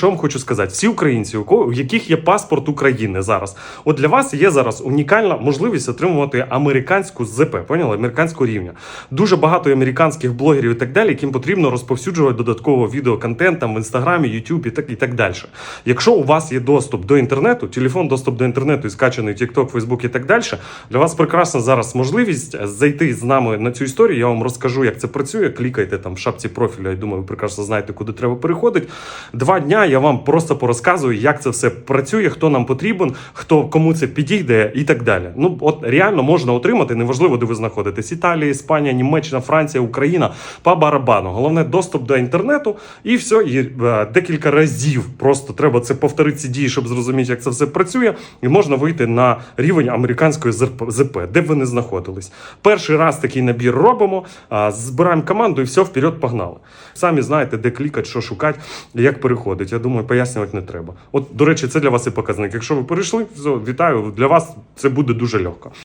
Що вам хочу сказати, всі українці, у яких є паспорт України зараз, от для вас є зараз унікальна можливість отримувати американську ЗП, поняли? Американського рівня. Дуже багато американських блогерів і так далі, яким потрібно розповсюджувати додатково відеоконтент там в інстаграмі, Ютуб і так і так далі. Якщо у вас є доступ до інтернету, телефон, доступ до інтернету і скачаний TikTok, Facebook і так далі, для вас прекрасна зараз можливість зайти з нами на цю історію. Я вам розкажу, як це працює. Клікайте там в шапці профілю. Я думаю, ви прекрасно знаєте, куди треба переходити. Два дня я вам просто порозказую, як це все працює, хто нам потрібен, хто кому це підійде і так далі. Ну от реально можна отримати, неважливо, де ви знаходитесь: Італія, Іспанія, Німеччина, Франція, Україна по барабану. Головне доступ до інтернету, і все. І е, декілька разів просто треба це повторити ці дії, щоб зрозуміти, як це все працює, і можна вийти на рівень американської ЗП, де б ви не знаходились. Перший раз такий набір робимо, збираємо команду і все, вперед погнали. Самі знаєте, де клікати, що шукати, як переходить. Думаю, пояснювати не треба. От, до речі, це для вас і показник. Якщо ви перейшли, все, вітаю. Для вас це буде дуже легко.